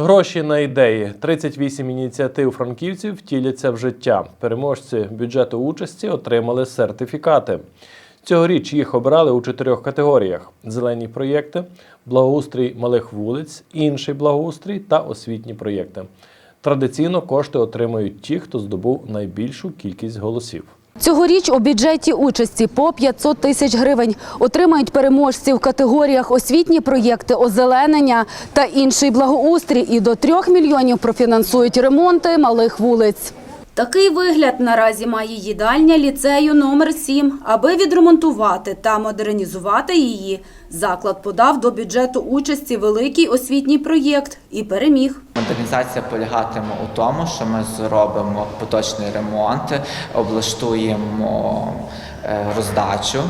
Гроші на ідеї. 38 ініціатив франківців втіляться в життя. Переможці бюджету участі отримали сертифікати. Цьогоріч їх обирали у чотирьох категоріях: зелені проєкти, благоустрій малих вулиць, інший благоустрій та освітні проєкти. Традиційно кошти отримають ті, хто здобув найбільшу кількість голосів. Цьогоріч у бюджеті участі по 500 тисяч гривень отримають переможці в категоріях освітні проєкти, озеленення та інший благоустрій. І до трьох мільйонів профінансують ремонти малих вулиць. Такий вигляд наразі має їдальня ліцею номер 7. Аби відремонтувати та модернізувати її, заклад подав до бюджету участі великий освітній проєкт і переміг. Модернізація полягатиме у тому, що ми зробимо поточний ремонт, облаштуємо роздачу,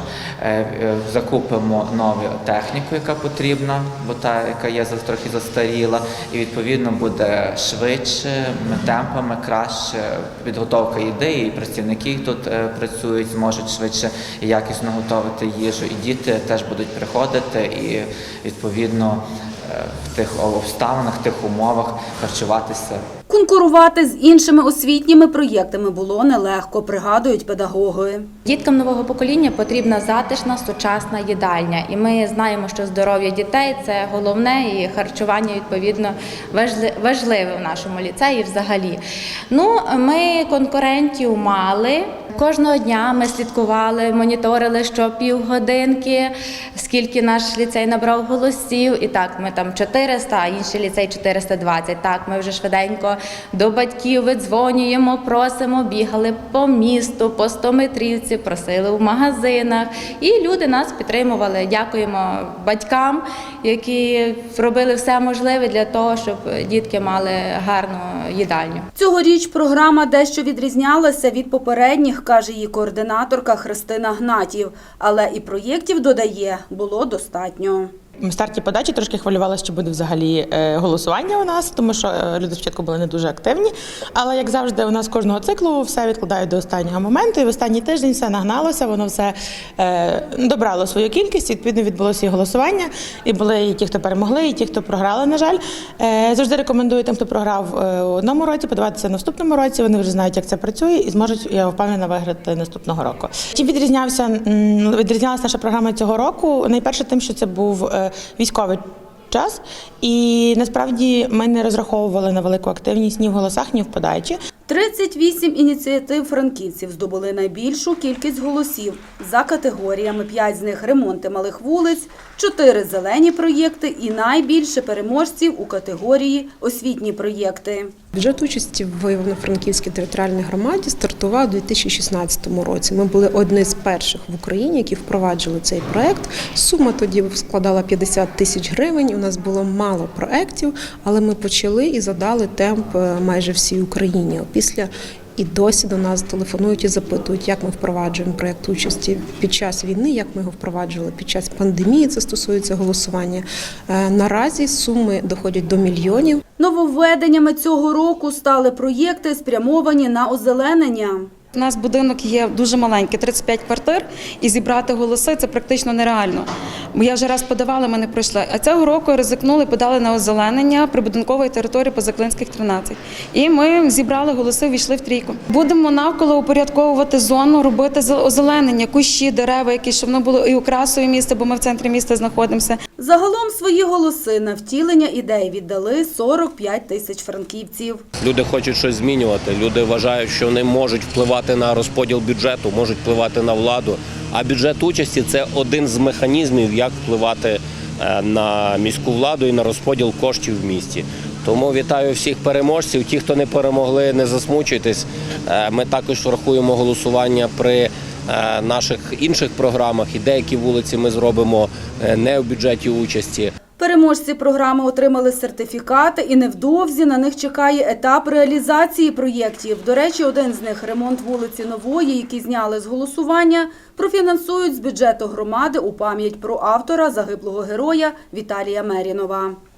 е, е, закупимо нову техніку, яка потрібна, бо та, яка є трохи застаріла, і відповідно буде швидше, темпами краще підготовка ідеї, і працівники тут е, працюють, зможуть швидше і якісно готувати їжу, і діти теж будуть приходити і відповідно е, в тих обставинах, в тих умовах харчуватися Конкурувати з іншими освітніми проєктами було нелегко, пригадують педагоги. Діткам нового покоління потрібна затишна сучасна їдальня, і ми знаємо, що здоров'я дітей це головне, і харчування відповідно важливе в нашому ліцеї. Взагалі, ну ми конкурентів мали. Кожного дня ми слідкували, моніторили що півгодинки, скільки наш ліцей набрав голосів. І так, ми там 400, а інший ліцей 420. Так, ми вже швиденько до батьків видзвонюємо, просимо, бігали по місту, по 100-метрівці, просили в магазинах. І люди нас підтримували. Дякуємо батькам, які робили все можливе для того, щоб дітки мали гарну їдальню. Цьогоріч програма дещо відрізнялася від попередніх, каже її координаторка Христина Гнатів. Але і проєктів, додає, було достатньо. Старті подачі трошки хвилювалася, чи буде взагалі е, голосування у нас, тому що е, люди спочатку були не дуже активні. Але як завжди, у нас кожного циклу все відкладають до останнього моменту. І в останній тиждень все нагналося, воно все е, добрало свою кількість. Відповідно, відбулося і голосування. І були і ті, хто перемогли, і ті, хто програли. На жаль, завжди рекомендую тим, хто програв у одному році, подаватися в наступному році. Вони вже знають, як це працює, і зможуть я впевнена виграти наступного року. Чим відрізнявся відрізнялася наша програма цього року? Найперше, тим, що це був військовий. Час і насправді ми не розраховували на велику активність ні в голосах, ні в подачі. 38 ініціатив франківців здобули найбільшу кількість голосів. За категоріями 5 з них ремонти малих вулиць, 4 зелені проєкти і найбільше переможців у категорії освітні проєкти. Бюджет участі в Івано-Франківській територіальній громаді стартував у 2016 році. Ми були одні з перших в Україні, які впроваджували цей проект. Сума тоді складала 50 тисяч гривень. У нас було мало проєктів, але ми почали і задали темп е, майже всій Україні. Після і досі до нас телефонують і запитують, як ми впроваджуємо проєкт участі під час війни, як ми його впроваджували під час пандемії. Це стосується голосування. Е, Наразі суми доходять до мільйонів. Нововведеннями цього року стали проєкти, спрямовані на озеленення. У нас будинок є дуже маленький, 35 квартир, і зібрати голоси це практично нереально. Бо я вже раз подавала, ми не пройшли. А цього року ризикнули, подали на озеленення прибудинкової території Позаклинських 13. І ми зібрали голоси, війшли в трійку. Будемо навколо упорядковувати зону, робити з- озеленення, кущі, дерева, які щоб воно було і окрасою міста, бо ми в центрі міста знаходимося. Загалом свої голоси на втілення ідей віддали 45 тисяч франківців. Люди хочуть щось змінювати. Люди вважають, що вони можуть впливати на розподіл бюджету, можуть впливати на владу. А бюджет участі це один з механізмів, як впливати е, на міську владу і на розподіл коштів в місті. Тому вітаю всіх переможців. Ті, хто не перемогли, не засмучуйтесь. Е, Ми також врахуємо голосування при е, наших інших програмах. І деякі вулиці ми зробимо не в бюджеті участі. Переможці програми отримали сертифікати і невдовзі на них чекає етап реалізації проєктів. До речі, один з них ремонт вулиці Нової, який зняли з голосування, профінансують з бюджету громади у пам'ять про автора загиблого героя Віталія Мерінова.